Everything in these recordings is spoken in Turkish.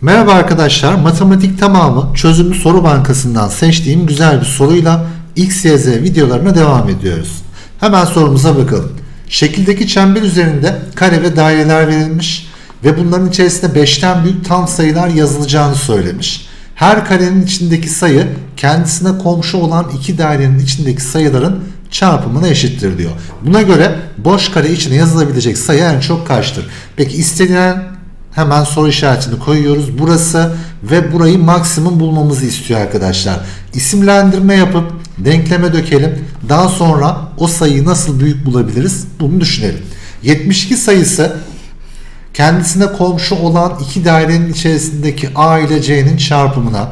Merhaba arkadaşlar, matematik tamamı çözümlü soru bankasından seçtiğim güzel bir soruyla X, Y, Z videolarına devam ediyoruz. Hemen sorumuza bakalım. Şekildeki çember üzerinde kare ve daireler verilmiş ve bunların içerisinde 5'ten büyük tam sayılar yazılacağını söylemiş. Her karenin içindeki sayı kendisine komşu olan iki dairenin içindeki sayıların çarpımına eşittir diyor. Buna göre boş kare içine yazılabilecek sayı en çok kaçtır? Peki istenilen Hemen soru işaretini koyuyoruz. Burası ve burayı maksimum bulmamızı istiyor arkadaşlar. İsimlendirme yapıp denkleme dökelim. Daha sonra o sayıyı nasıl büyük bulabiliriz? Bunu düşünelim. 72 sayısı kendisine komşu olan iki dairenin içerisindeki A ile C'nin çarpımına,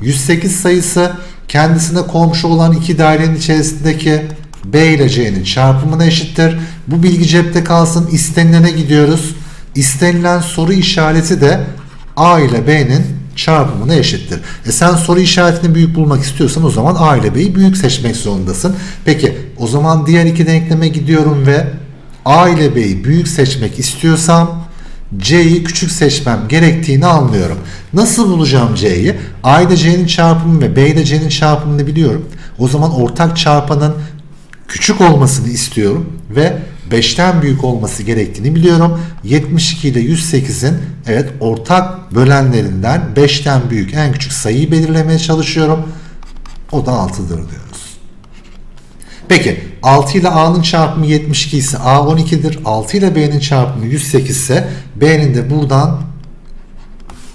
108 sayısı kendisine komşu olan iki dairenin içerisindeki B ile C'nin çarpımına eşittir. Bu bilgi cepte kalsın. İstenilene gidiyoruz. İstenilen soru işareti de A ile B'nin çarpımına eşittir. E sen soru işaretini büyük bulmak istiyorsan o zaman A ile B'yi büyük seçmek zorundasın. Peki o zaman diğer iki denkleme gidiyorum ve A ile B'yi büyük seçmek istiyorsam C'yi küçük seçmem gerektiğini anlıyorum. Nasıl bulacağım C'yi? A ile C'nin çarpımı ve B ile C'nin çarpımını biliyorum. O zaman ortak çarpanın küçük olmasını istiyorum ve 5'ten büyük olması gerektiğini biliyorum. 72 ile 108'in evet ortak bölenlerinden 5'ten büyük en küçük sayıyı belirlemeye çalışıyorum. O da 6'dır diyoruz. Peki 6 ile A'nın çarpımı 72 ise A 12'dir. 6 ile B'nin çarpımı 108 ise B'nin de buradan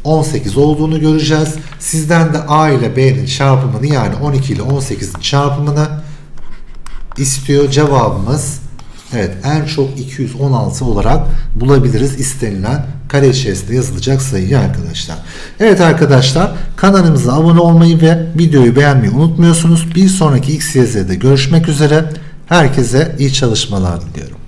18 olduğunu göreceğiz. Sizden de A ile B'nin çarpımını yani 12 ile 18'in çarpımını istiyor. Cevabımız evet en çok 216 olarak bulabiliriz istenilen kare içerisinde yazılacak sayıyı arkadaşlar. Evet arkadaşlar kanalımıza abone olmayı ve videoyu beğenmeyi unutmuyorsunuz. Bir sonraki XYZ'de görüşmek üzere. Herkese iyi çalışmalar diliyorum.